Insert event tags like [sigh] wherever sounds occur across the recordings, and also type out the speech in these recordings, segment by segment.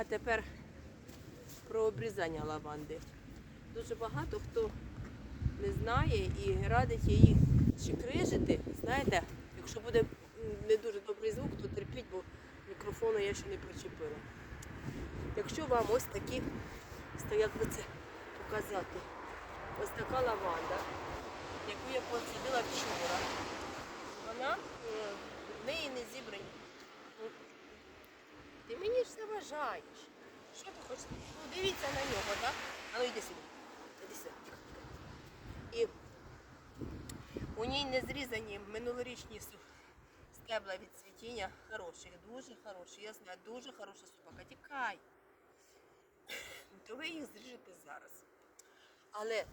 А тепер про обрізання лаванди. Дуже багато хто не знає і радить її чекрижити. Знаєте, якщо буде не дуже добрий звук, то терпіть, бо мікрофону я ще не причепила. Якщо вам ось такі, як би це показати, ось така лаванда, яку я посадила вчора, вона е, в неї не зібрані. Ну, Ти мені ж заважаєш. Що ти хочеш? Ну, дивіться на нього, так? А ну йди сюди. Іди сюди. І у ній не зрізані минулорічні стебла від цвітіння. Хороші, дуже хороші. Я знаю, дуже хороша собака. Тікай. [coughs] То ви їх зріжете зараз. Але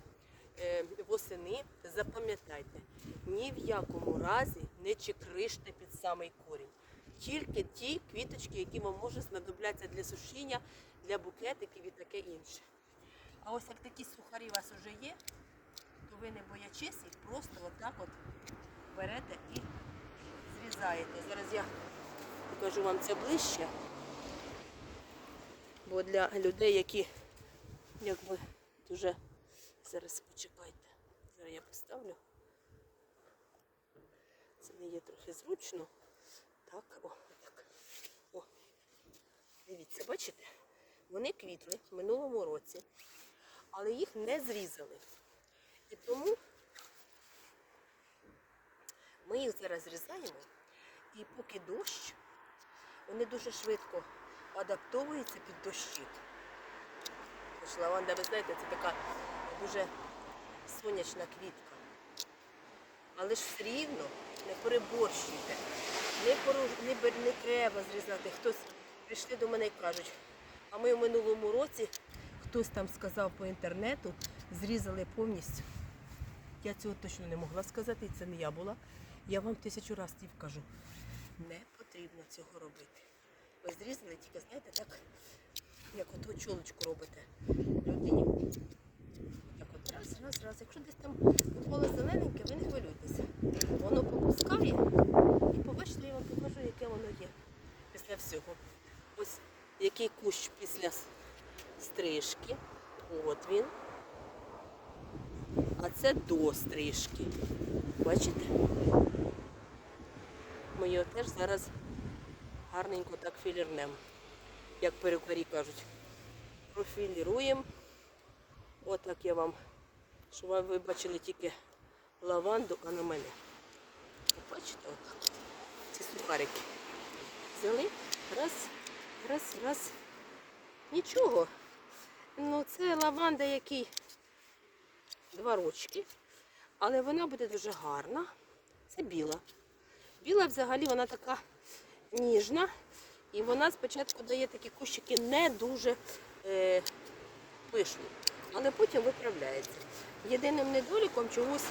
е, восени запам'ятайте, ні в якому разі не чекриште під самий корінь. Тільки ті квіточки, які вам можуть знадобляться для сушіння, для букетиків і таке інше. А ось як такі сухарі у вас вже є, то ви не боячись їх просто отак от берете і зрізаєте. Зараз я покажу вам це ближче. Бо для людей, які якби дуже зараз почекайте. Зараз я поставлю. Це не є трохи зручно. Так, о, так. О. Дивіться, бачите? Вони квітли в минулому році, але їх не зрізали. І тому ми їх зараз зрізаємо, і поки дощ, вони дуже швидко адаптовуються під дощі. Тож лаванда, ви знаєте, це така дуже сонячна квітка. Але ж все рівно не переборщуйте. Не, поруш... не, не треба зрізати. Хтось прийшли до мене і кажуть, а ми в минулому році, хтось там сказав по інтернету, зрізали повністю. Я цього точно не могла сказати, і це не я була. Я вам тисячу разів кажу, не потрібно цього робити. Ви зрізали тільки, знаєте, так, як ото чолочку робите людині. Так от раз, раз, раз. Якщо десь там поле зелененьке, ви не хвилюйтеся. Воно попускає і побачите, я вам покажу, воно є після всього. Ось який кущ після стрижки. От він. А це до стрижки. Бачите? Ми його теж зараз гарненько так філірнем. Як перукарі кажуть. Профіліруємо. Отак я вам, щоб ви вибачили тільки лаванду, а не мене. Бачите, отак. Ці сухарики. Взяли, раз, раз, раз. Нічого. Ну, це лаванда, який два рочки. Але вона буде дуже гарна. Це біла. Біла взагалі вона така ніжна. І вона спочатку дає такі кущики не дуже е, пишні, але потім виправляється. Єдиним недоліком чомусь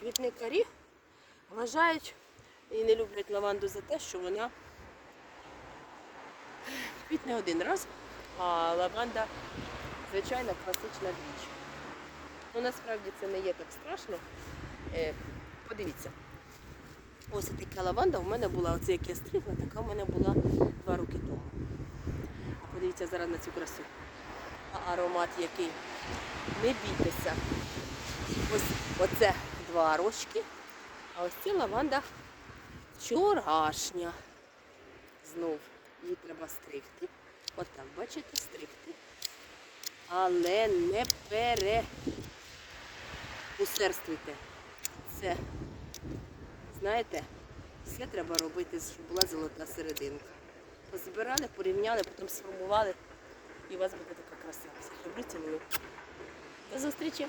квітникарі вважають і не люблять лаванду за те, що вона квітне один раз, а лаванда звичайна класична двічі. Ну насправді це не є так страшно. Е, подивіться. Ось така лаванда у мене була, оце як я стригла, така у мене була два роки тому. А подивіться зараз на цю красу. Аромат який. Не бійтеся. Ось оце два рочки, а ось ця лаванда вчорашня. Знов її треба стригти. Отак, бачите, стригти. Але не переусердствуйте. Це знаєте, все треба робити, щоб була золота серединка. Позбирали, порівняли, потім сформували, і у вас буде така краса. Люблю, цілую. До зустрічі!